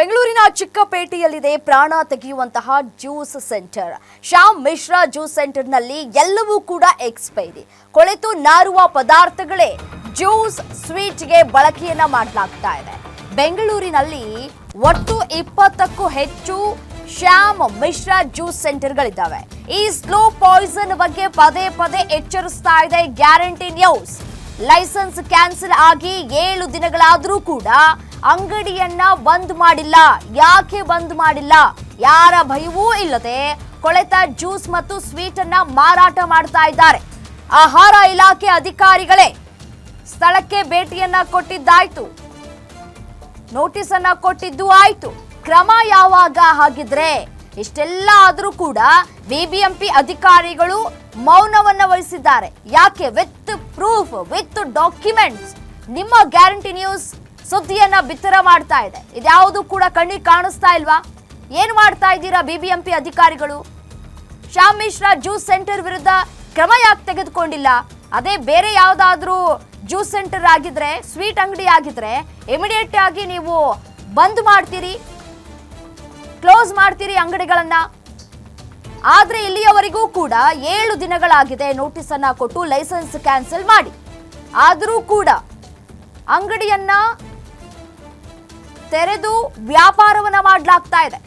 ಬೆಂಗಳೂರಿನ ಚಿಕ್ಕಪೇಟೆಯಲ್ಲಿದೆ ಪ್ರಾಣ ತೆಗೆಯುವಂತಹ juice centre. Shyam Mishra juice ಸೆಂಟರ್ನಲ್ಲಿ ಎಲ್ಲವೂ ಕೂಡ ಎಕ್ಸ್ಪೈರಿ ಕೊಳೆತು ನಾರುವ ಪದಾರ್ಥಗಳೇ ಜ್ಯೂಸ್ ಸ್ವೀಟ್ಗೆ ಬಳಕೆಯನ್ನ ಮಾಡಲಾಗ್ತಾ ಇದೆ. ಬೆಂಗಳೂರಿನಲ್ಲಿ ಒಟ್ಟು ಇಪ್ಪತ್ತಕ್ಕೂ ಹೆಚ್ಚು ಶ್ಯಾಮ್ ಮಿಶ್ರಾ ಜ್ಯೂಸ್ ಸೆಂಟರ್ಗಳಿದ್ದಾವೆ. ಈ ಸ್ಲೋ ಪಾಯ್ಸನ್ ಬಗ್ಗೆ ಪದೇ ಪದೇ ಎಚ್ಚರಿಸ್ತಾ ಇದೆ ಗ್ಯಾರಂಟಿ ನ್ಯೂಸ್. ಲೈಸೆನ್ಸ್ ಕ್ಯಾನ್ಸಲ್ ಆಗಿ ಏಳು ದಿನಗಳಾದರೂ ಕೂಡ ಅಂಗಡಿಯನ್ನ ಬಂದ್ ಮಾಡಿಲ್ಲ. ಯಾಕೆ ಬಂದ್ ಮಾಡಿಲ್ಲ? ಯಾರ ಭಯವೂ ಇಲ್ಲದೆ ಕೊಳೆತ, ಜ್ಯೂಸ್ ಮತ್ತು ಸ್ವೀಟ್ ಅನ್ನ ಮಾರಾಟ ಮಾಡ್ತಾ ಇದ್ದಾರೆ. ಆಹಾರ ಇಲಾಖೆ ಅಧಿಕಾರಿಗಳೇ, ಸ್ಥಳಕ್ಕೆ ಭೇಟಿಯನ್ನ ಕೊಟ್ಟಿದ್ದಾಯ್ತು. ನೋಟಿಸ್ ಅನ್ನ ಕೊಟ್ಟಿದ್ದು ಆಯ್ತು. ಕ್ರಮ ಯಾವಾಗ ಹಾಗಿದ್ರೆ, ಇಷ್ಟೆಲ್ಲ ಆದರೂ ಕೂಡ ಬಿಬಿಎಂಪಿ ಅಧಿಕಾರಿಗಳು ಮೌನವನ್ನ ವಹಿಸಿದ್ದಾರೆ. ಯಾಕೆ? With proof, with documents. ನಿಮ್ಮ ಗ್ಯಾರಂಟಿ ನ್ಯೂಸ್ ಸುದ್ದಿಯನ್ನ ಬಿತ್ತರ ಮಾಡ್ತಾ ಇದೆ. ಇದ್ಯಾವುದು ಕೂಡ ಕಣ್ಣಿಗೆ ಕಾಣಿಸ್ತಾ ಇಲ್ವಾ? ಏನು ಮಾಡ್ತಾ ಇದ್ದೀರಾ ಬಿಬಿಎಂಪಿ ಅಧಿಕಾರಿಗಳು? ಶ್ಯಾಮ್ ಮಿಶ್ರಾ ಜ್ಯೂಸ್ ಸೆಂಟರ್ ವಿರುದ್ಧ ಕ್ರಮ ಯಾಕೆ ತೆಗೆದುಕೊಂಡಿಲ್ಲ? ಅದೇ ಬೇರೆ ಯಾವ್ದಾದ್ರೂ ಜ್ಯೂಸ್ ಸೆಂಟರ್ ಆಗಿದ್ರೆ, ಸ್ವೀಟ್ ಅಂಗಡಿ ಆಗಿದ್ರೆ ಇಮಿಡಿಯೇಟ್ ಆಗಿ ನೀವು ಬಂದ್ ಮಾಡ್ತೀರಿ? ಕ್ಲೋಸ್ ಮಾಡ್ತೀರಿ ಅಂಗಡಿಗಳನ್ನ? ಆದ್ರೆ ಇಲ್ಲಿಯವರೆಗೂ ಕೂಡ ಏಳು ದಿನಗಳಾಗಿದೆ ನೋಟಿಸ್ ಅನ್ನ ಕೊಟ್ಟು ಲೈಸೆನ್ಸ್ ಕ್ಯಾನ್ಸಲ್ ಮಾಡಿ. ಆದರೂ ಕೂಡ ಅಂಗಡಿಯನ್ನ ತೆರೆದು ವ್ಯಾಪಾರವನ್ನ ಮಾಡಲಾಗ್ತಾ ಇದೆ.